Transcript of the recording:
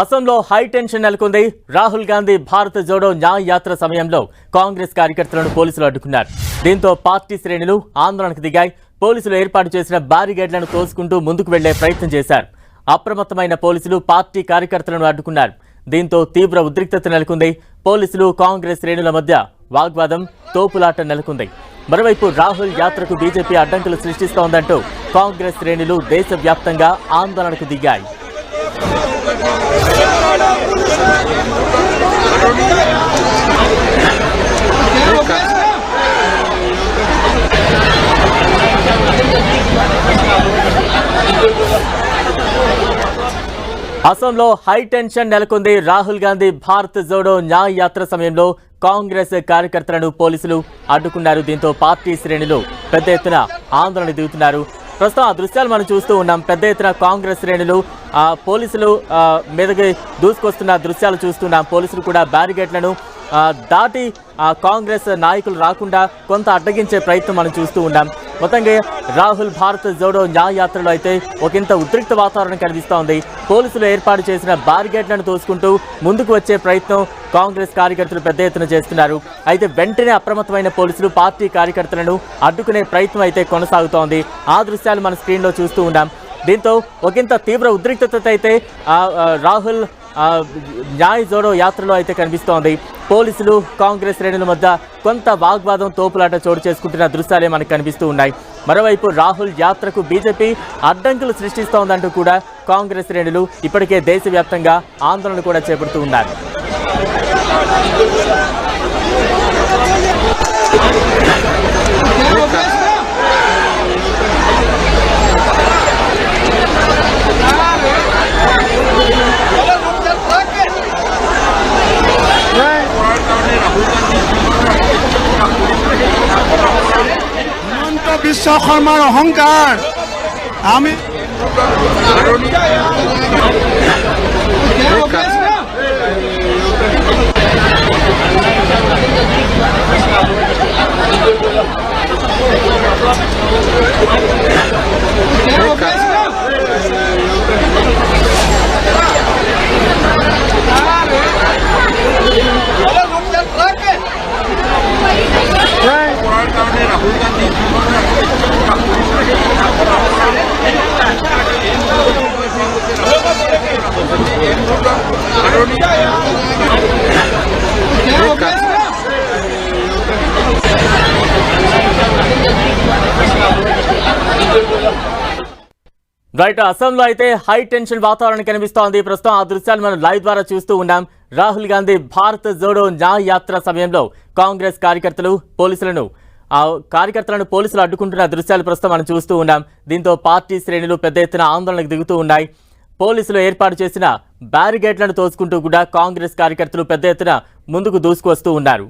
అసోంలో high tension నెలకొంది. రాహుల్ గాంధీ భారత జోడో న్యాయ యాత్ర సమయంలో కాంగ్రెస్ కార్యకర్తలను పోలీసులు అడ్డుకున్నారు. దీంతో పార్టీ శ్రేణులు ఆందోళనకు దిగాయి. పోలీసులు ఏర్పాటు చేసిన బారిగేడ్లను తోసుకుంటూ ముందుకు వెళ్ళే ప్రయత్నం చేశారు. అప్రమత్తమైన పోలీసులు పార్టీ కార్యకర్తలను అడ్డుకున్నారు. దీంతో తీవ్ర ఉద్రిక్తత నెలకొంది. పోలీసులు కాంగ్రెస్ శ్రేణుల మధ్య వాగ్వాదం తోపులాట నెలకొంది. మరోవైపు రాహుల్ యాత్రకు బీజేపీ అడ్డంకులు సృష్టిస్తోందంటూ కాంగ్రెస్ శ్రేణులు దేశవ్యాప్తంగా ఆందోళనకు దిగాయి. అసోంలో హై టెన్షన్ నెలకొంది రాహుల్ గాంధీ భారత్ జోడో న్యాయ యాత్ర సమయంలో కాంగ్రెస్ కార్యకర్తలను పోలీసులు అడ్డుకున్నారు. దీంతో పార్టీ శ్రేణులు పెద్ద ఎత్తున ఆందోళన దిగుతున్నారు. ప్రస్తుతం ఆ దృశ్యాలు మనం చూస్తూ ఉన్నాం. పెద్ద ఎత్తున కాంగ్రెస్ శ్రేణులు పోలీసులు మీదకి దూసుకొస్తున్న దృశ్యాలు చూస్తున్నాం. పోలీసులు కూడా బ్యారిగేట్లను దాటి కాంగ్రెస్ నాయకులు రాకుండా కొంత అడ్డగించే ప్రయత్నం మనం చూస్తూ ఉన్నాం. మొత్తంగా రాహుల్ భారత్ జోడో న్యాయయాత్రలో అయితే ఒకంత ఉద్రిక్త వాతావరణం కనిపిస్తోంది పోలీసులు ఏర్పాటు చేసిన బారిగేట్లను తోసుకుంటూ ముందుకు వచ్చే ప్రయత్నం కాంగ్రెస్ కార్యకర్తలు పెద్ద ఎత్తున చేస్తున్నారు. అయితే వెంటనే అప్రమత్తమైన పోలీసులు పార్టీ కార్యకర్తలను అడ్డుకునే ప్రయత్నం అయితే కొనసాగుతోంది. ఆ దృశ్యాలు మన స్క్రీన్లో చూస్తూ ఉన్నాం. దీంతో ఒకంత తీవ్ర ఉద్రిక్తత అయితే రాహుల్ ఆ, న్యాయ్ జోడో యాత్రలో అయితే కనిపిస్తోంది. పోలీసులు కాంగ్రెస్ శ్రేణుల మధ్య కొంత వాగ్వాదం తోపులాట చోటు చేసుకుంటున్న దృశ్యాలే మనకు కనిపిస్తూ ఉన్నాయి. మరోవైపు రాహుల్ యాత్రకు బీజేపీ అడ్డంకులు సృష్టిస్తోందంటూ కూడా కాంగ్రెస్ శ్రేణులు ఇప్పటికే దేశవ్యాప్తంగా ఆందోళన కూడా చేపడుతూ ఉన్నారు. বিশ্ব বিশ্বকর্মার অহংকার। আমি రైట్ అస్సాంలో అయితే హై టెన్షన్ వాతావరణం కనిపిస్తోంది. ప్రస్తుతం ఆ దృశ్యాలు మనం లైవ్ ద్వారా చూస్తూ ఉన్నాం. రాహుల్ గాంధీ భారత్ జోడో న్యాయ యాత్ర సమయంలో కాంగ్రెస్ కార్యకర్తలు పోలీసులను ఆ కార్యకర్తలను పోలీసులు అడ్డుకుంటున్న దృశ్యాలు ప్రస్తుతం మనం చూస్తూ ఉన్నాం. దీంతో పార్టీ శ్రేణులు పెద్ద ఎత్తున ఆందోళనకు దిగుతూ ఉన్నాయి. పోలీసులు ఏర్పాటు చేసిన బ్యారిగేట్లను తోసుకుంటూ కూడా కాంగ్రెస్ కార్యకర్తలు పెద్ద ఎత్తున ముందుకు దూసుకువస్తూ ఉన్నారు.